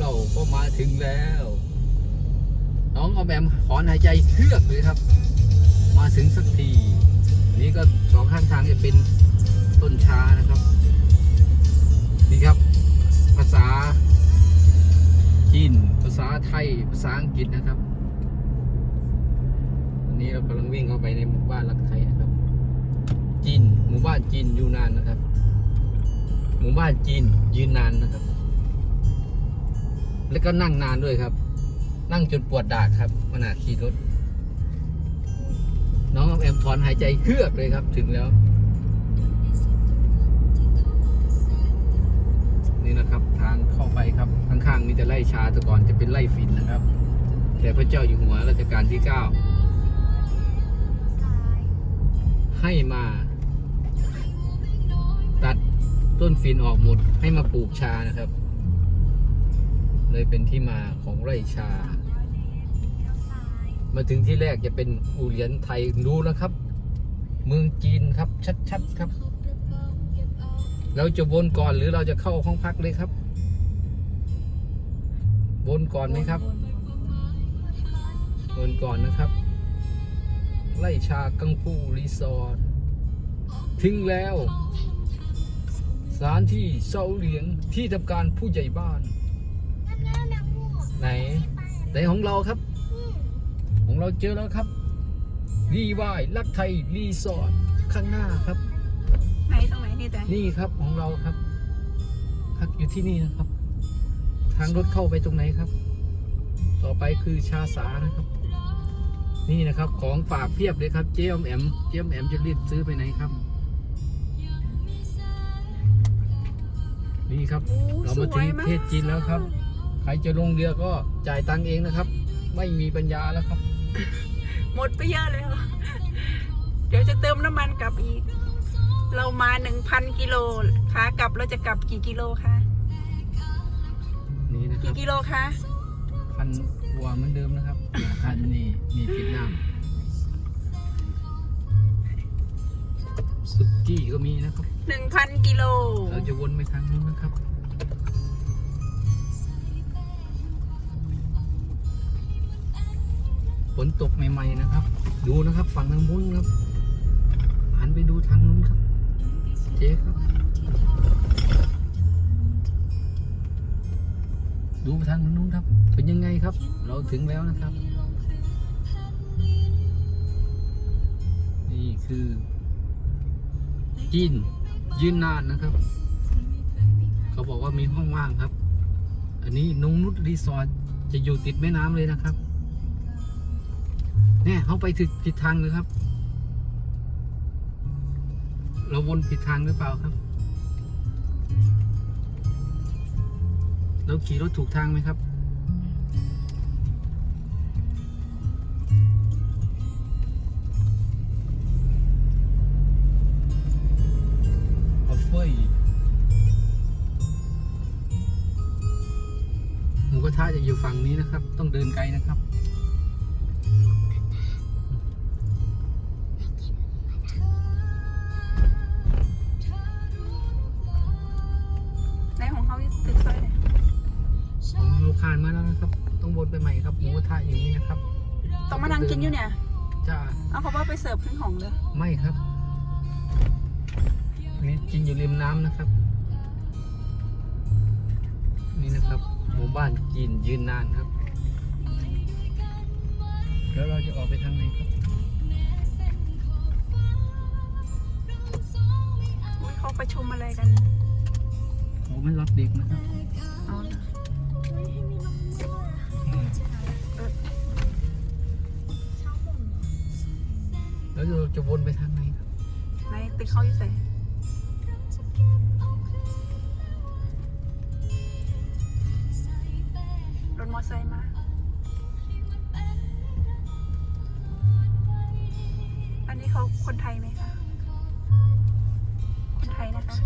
เราก็มาถึงแล้ว น้องออมแอมขอนหายใจเฮือกเลยครับ มาถึงสักที นี่ก็สองข้างทางจะเป็นต้นชานะครับ นี่ครับ ภาษาจีนภาษาไทย ภาษาอังกฤษนะครับวันนี้เรากำลังวิ่งเข้าไปในหมู่บ้านรักไทยนะครับจีนหมู่บ้านจีนยูนานนะครับ หมู่บ้านจีนยืนนานนะครับ แล้วก็นั่งนานด้วยครับ นั่งจนปวดดากครับขณะขี่รถ น้องออมแอมถอนหายใจเฮือกเลยครับ ถึงแล้ว นี่นะครับทางเข้าไปครับ ข้างๆมีแต่ไร่ชาแต่ก่อนจะเป็นไร่ฝิ่นนะครับ แต่พระเจ้าอยู่หัวรัชกาลที่9ให้มา ตัดต้นฝิ่นออกหมดให้มาปลูกชานะครับ เลยเป็นที่มาของไร่ชา มาถึงที่แรกจะเป็นอูเหรียญไทยดูนะครับ เมืองจีนครับชัดๆครับ เราจะวนก่อนหรือเราจะเข้าห้องพักเลยครับวนก่อนไหมครับวนก่อนนะครับ ไล่ชากังฟูรีสอร์ทถึงแล้วสถานที่เซาเหลียงที่ทำการผู้ใหญ่บ้าน ไหนไหนของเราครับ ของเราเจอแล้วครับรีวายลักไทยรีสอร์ทข้างหน้าครับไหนตรงไหนนี่แต่นี่ครับของเราครับพักอยู่ที่นี่นะครับ ทางรถเข้าไปตรงไหนครับ ต่อไปคือชาสานะครับ นี่นะครับของฝากเพียบเลยครับ เจ๊อมแอมเจ๊อมแอมจะรีบซื้อไปไหนครับ นี่ครับโอ้เราสมาวยถึงปมาระกเทศจีนแล้วครับ ใครจะลงเรือก็จ่ายตังค์เองนะครับ ไม่มีปัญญาแล้วครับ หมดไปเยอะเลยค่ะเดี๋ยวจะเติมน้ำมันกลับอีก เรามาหนึ่งพันกิโลขากลับเราจะกลับกี่กิโลคะนี่นะคกี่รับกิโลคะพันวัวเหมือนเดิมนะครับพันนี่นี่ติดน้ำสุกี้ก็มีนะครับ หนึ่งพันกิโล เราจะวนไปทางนู้นนะครับ นตกใหม่ ๆ นะครับ ดูนะครับ ฝั่งทางมุ้นครับหันไปดูทางนู้นครับ เจ๊ครับ ดูทางนู้นครับ เป็นยังไงครับ เราถึงแล้วนะครับ นี่คือจีนยืนนานนะครับ เขาบอกว่ามีห้องว่างครับ อันนี้นงนุชรีสอร์ทจะอยู่ติดแม่น้ำเลยนะครับ เนี่ยเขาไปถึงผิดทางเลยครับ เราวนผิดทางหรือเปล่าครับ เราขี่รถถูกทางไหมครับเอาเฟยหมูกระทะจะอยู่ฝั่งนี้นะครับ ต้องเดินไกลนะครับ ไปใหม่ครับหมูกระทะอย่างนี้นะครับต้องมานั่งกินอยู่เนี่ย จ้าเอาเขาว่าไปเสิร์ฟขึ้นของเลยไม่ครับอันนี้กินอยู่ริมน้ำนะครับ นี่นะครับหมู่บ้านจีนยืนนานครับ แล้วเราจะออกไปทางไหนครับ อุ๊ยเขาประชุมอะไรกันโอ้ไม่รับเด็กนะครับ เอาเห เราจะวนไปทางไหนครับในตึกเขาอยู่ใส่รถมอเตอร์ไซค์มาอันนี้เขาคนไทยไหมคะ คนไทยนะคะ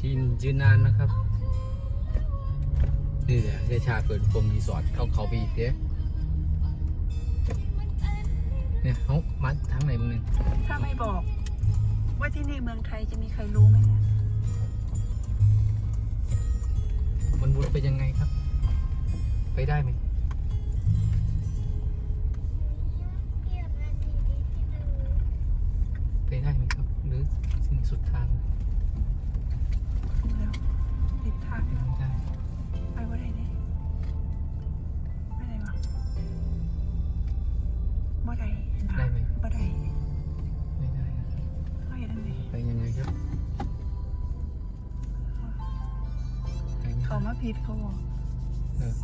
จีนยืนนานนะครับ นี่แหละเดชาเปิดโฟมรีสอร์ทเขาเขาไปอีกเด้ เนี่ยเขามาทางไหนมึงเนึ่ยถ้าไม่บอก ว่าที่นี่เมืองไทยจะมีใครรู้ไหมเนี่ยมันวนไปยังไงครับ ไปได้ไหมไปได้ไหมครับ หรือสิ้นสุดทาง พิดเขาบอกเออ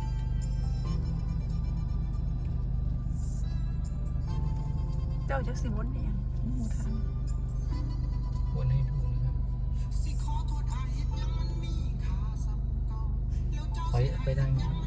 เจ้าจักสิวนเนี่ยงหมูทางวนให้ดูนะครับไปไปได้นะค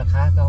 ราคาเรา